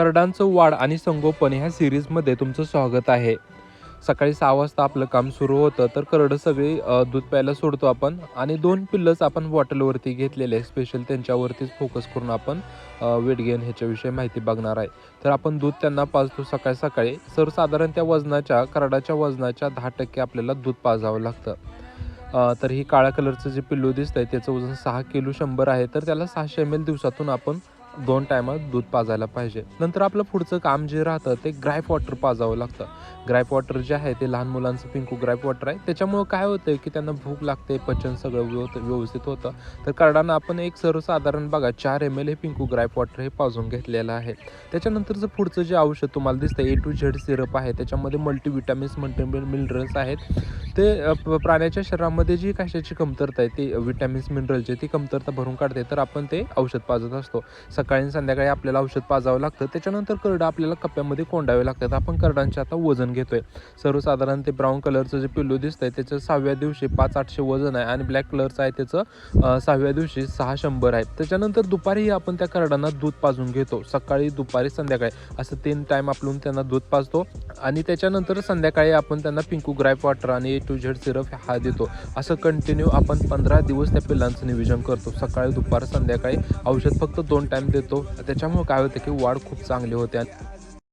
करडांचं वाढ आणि संगोपन ह्या सिरीजमध्ये तुमचं स्वागत आहे. सकाळी सहा वाजता आपलं काम सुरू होतं तर करडं सगळी दूध प्यायला सोडतो आपण आणि दोन पिल्लंच आपण बॉटलवरती घेतलेले आहे स्पेशल त्यांच्यावरतीच फोकस करून आपण वेट गेन ह्याच्याविषयी माहिती बघणार आहे. तर आपण दूध त्यांना पाजतो सकाळी सकाळी. सर्वसाधारण त्या वजनाच्या करडाच्या वजनाच्या दहा टक्के आपल्याला दूध पाजावं लागतं. तर ही काळ्या कलरचं जे पिल्लू दिसतंय त्याचं वजन सहा किलो शंभर आहे. तर त्याला सहाशे एम एल दिवसातून आपण दोन टायमात दूध पाजायला पाहिजे. नंतर आपलं पुढचं काम जे राहतं ते ग्राईफ वॉटर पाजावं लागतं. ग्राईफ वॉटर जे आहे ते लहान मुलांचं पिंकू ग्राईफ वॉटर आहे. त्याच्यामुळं काय होतं की त्यांना भूक लागते पचन सगळं व्यव व्यवस्थित होतं. तर करडानं आपण एक सर्वसाधारण बघा चार एम एल हे पिंकू ग्राईफ वॉटर हे पाजून घेतलेलं आहे. त्याच्यानंतरचं पुढचं जे औषध तुम्हाला दिसतं ए टू झेड सिरप आहे. त्याच्यामध्ये मल्टीविटॅमिन्स मल्टी मिनरल्स आहेत. ते प- प्राण्याच्या शरीरामध्ये जी कशाची कमतरता आहे ती विटॅमिन्स मिनरलची ती कमतरता भरून काढते. तर आपण ते औषध पाजत असतो. सकाळी आणि संध्याकाळी आपल्याला औषध पाजावं लागतं. त्याच्यानंतर करडं आपल्याला कप्प्यामध्ये कोंडावे लागतात. आपण करडांचे आता वजन घेतोय. सर्वसाधारण ते ब्राऊन कलरचं जे पिल्लू दिसतंय त्याचं सहाव्या दिवशी पाच आठशे वजन आहे आणि ब्लॅक कलरचं आहे त्याचं सहाव्या दिवशी सहा शंभर आहे. त्याच्यानंतर दुपारीही आपण त्या करडांना दूध पाजून घेतो. सकाळी दुपारी संध्याकाळी असं तीन टाईम आपण त्यांना दूध पाजतो. आणि त्याच्यानंतर संध्याकाळी आपण त्यांना पिंकू ग्राईप वॉटर आणि ए टू झेड सिरप हा देतो. असं कंटिन्यू आपण पंधरा दिवस त्या पिल्लांचं नियोजन करतो. सकाळी दुपार संध्याकाळी औषध फक्त दोन टाईम देतो. त्याच्यामुळे काय होतं की वाढ खूप चांगली होते. आणि